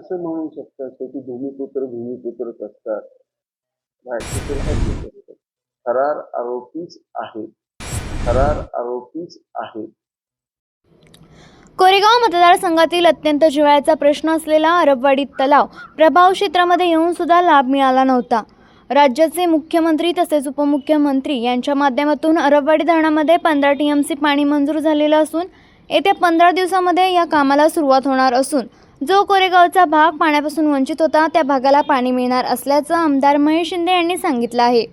कसं म्हणू शकता शेवटी भूमिपुत्र भूमिपुत्रच असतात. असतात फरार आरोपीच आहे. फरार आरोपीच आहे. कोरेगाव मतदारसंघातील अत्यंत जिव्हाळ्याचा प्रश्न असलेला अरबवाडी तलाव प्रभाव क्षेत्रामध्ये येऊन सुद्धा लाभ मिळाला नव्हता. राज्याचे मुख्यमंत्री तसेच उपमुख्यमंत्री यांच्या माध्यमातून अरबवाडी धरणामध्ये पंधरा टी एम सी पाणी मंजूर झालेलं असून येत्या पंधरा दिवसामध्ये या कामाला सुरुवात होणार असून जो कोरेगावचा भाग पाण्यापासून वंचित होता त्या भागाला पाणी मिळणार असल्याचं आमदार महेश शिंदे यांनी सांगितलं आहे.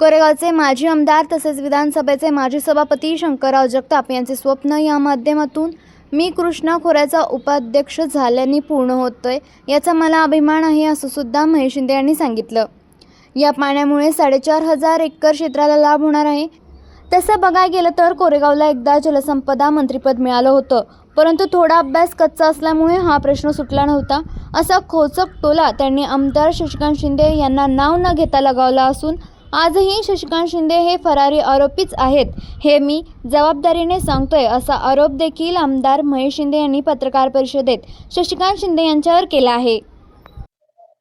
कोरेगावचे माजी आमदार तसेच विधानसभेचे माजी सभापती शंकरराव जगताप यांचे स्वप्न या माध्यमातून मी कृष्णा खोऱ्याचा उपाध्यक्ष झाल्याने पूर्ण होतोय याचा मला अभिमान आहे असं सुद्धा महेश शिंदे यांनी सांगितलं. या पाण्यामुळे साडेचार हजार एकर क्षेत्राला लाभ होणार आहे तसं बघायला गेलं तर कोरेगावला एकदा जलसंपदा मंत्रिपद मिळालं होतं. परंतु थोडा अभ्यास कच्चा असल्यामुळे हा प्रश्न सुटला नव्हता. असा खोचक टोला त्यांनी आमदार शशिकांत शिंदे यांना नाव न घेता लगावला असून आजही शशिकांत शिंदे हे फरारी आरोपीच आहेत. हे मी जबाबदारीने सांगतोय असा आरोप देखील आमदार महेश शिंदे यांनी पत्रकार परिषदेत शशिकांत शिंदे यांच्यावर केला आहे.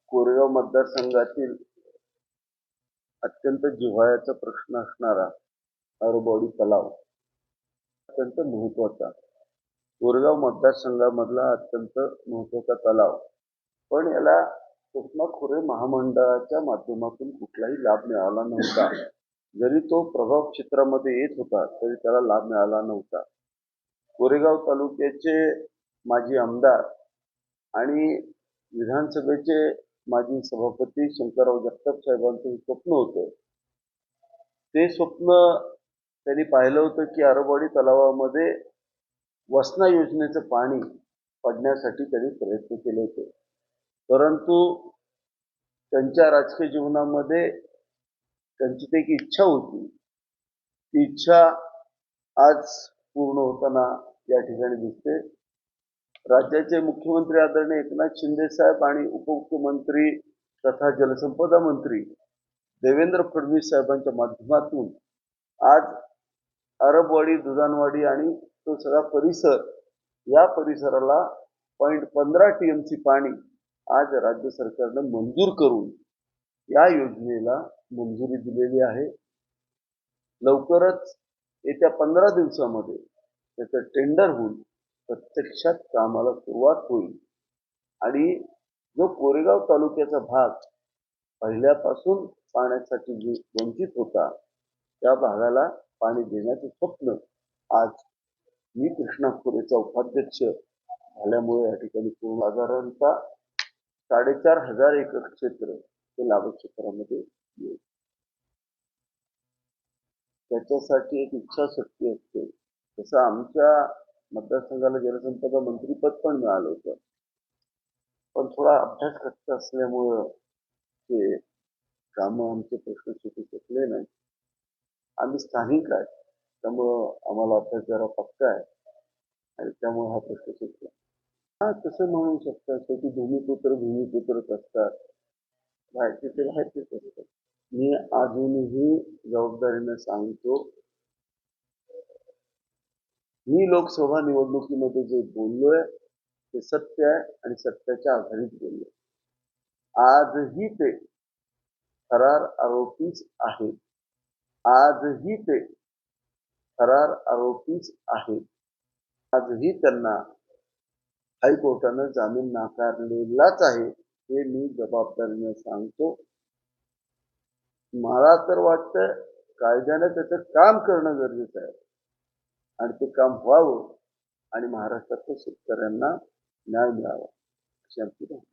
कोरेगाव मतदारसंघातील अत्यंत जिव्हाळ्याचा प्रश्न असणारा अरबोडी तलाव. अत्यंत महत्त्वाचा गोरगाव मतदारसंघामधला अत्यंत महत्त्वाचा तलाव. पण याला कोकणा खोरे महामंडळाच्या माध्यमातून कुठलाही लाभ मिळाला नव्हता. जरी तो प्रभाव क्षेत्रामध्ये येत होता तरी त्याला लाभ मिळाला नव्हता. कोरेगाव तालुक्याचे माजी आमदार आणि विधानसभेचे माजी सभापती शंकरराव जगताप साहेबांचं स्वप्न होतं. ते स्वप्न त्यांनी पाहिलं होतं की अरबवाडी तलावामध्ये वसना योजनेचं पाणी पडण्यासाठी त्यांनी प्रयत्न केले होते. परंतु त्यांच्या राजकीय जीवनामध्ये त्यांची ती एक इच्छा होती. ती इच्छा आज पूर्ण होताना या ठिकाणी दिसते. राज्याचे मुख्यमंत्री आदरणीय एकनाथ शिंदे साहेब आणि उपमुख्यमंत्री तथा जलसंपदा मंत्री देवेंद्र फडणवीस साहेबांच्या माध्यमातून आज अरबवाडी दुधानवाडी आणि तो सगळा परिसर या परिसराला पॉईंट पंधरा टी एम सी पाणी आज राज्य सरकारनं मंजूर करून या योजनेला मंजुरी दिलेली आहे. लवकरच येत्या पंधरा दिवसामध्ये त्याचं टेंडर होऊन प्रत्यक्षात कामाला सुरुवात होईल. आणि जो कोरेगाव तालुक्याचा भाग पहिल्यापासून पाण्यासाठी वंचित होता त्या भागाला पाणी देण्याचं स्वप्न आज मी कृष्णा खोरेचा उपाध्यक्ष झाल्यामुळे या ठिकाणी पूर्ण साधारणतः साडेचार हजार एकर क्षेत्र हे लाभक क्षेत्रामध्ये येईल. त्याच्यासाठी एक इच्छाशक्ती असते. जसं आमच्या मतदारसंघाला जलसंपदा मंत्रीपद पण मिळालं होतं. पण थोडा अभ्यास करत असल्यामुळं ते कामं आमचे प्रश्न सुटू शकले नाही आम्ही स्थानिक आहे त्यामुळं आम्हाला अभ्यास जरा पक्का आहे. आणि त्यामुळे हा प्रश्न सुटला. हा तसं म्हणू शकता. शेवटी भूमिपुत्र भूमिपुत्रच असतात. बाहेरचे ते बाहेरचेच असतात. मी अजूनही जबाबदारीने सांगतो मी लोकसभा निवडणुकीमध्ये जे बोललोय ते सत्य आहे आणि सत्याच्या आधारित बोललोय. आजही ते फरार आरोपीच आहेत. आजही ते फरार आरोपीच आहेत. आजही त्यांना हायकोर्टानं जामीन नाकारलेलाच आहे हे मी जबाबदारीने सांगतो. मला तर वाटतं कायद्याने त्याचं काम करणं गरजेचं आहे. आणि ते काम व्हावं आणि महाराष्ट्रातल्या शेतकऱ्यांना न्याय मिळावा. अशी आमची भावना.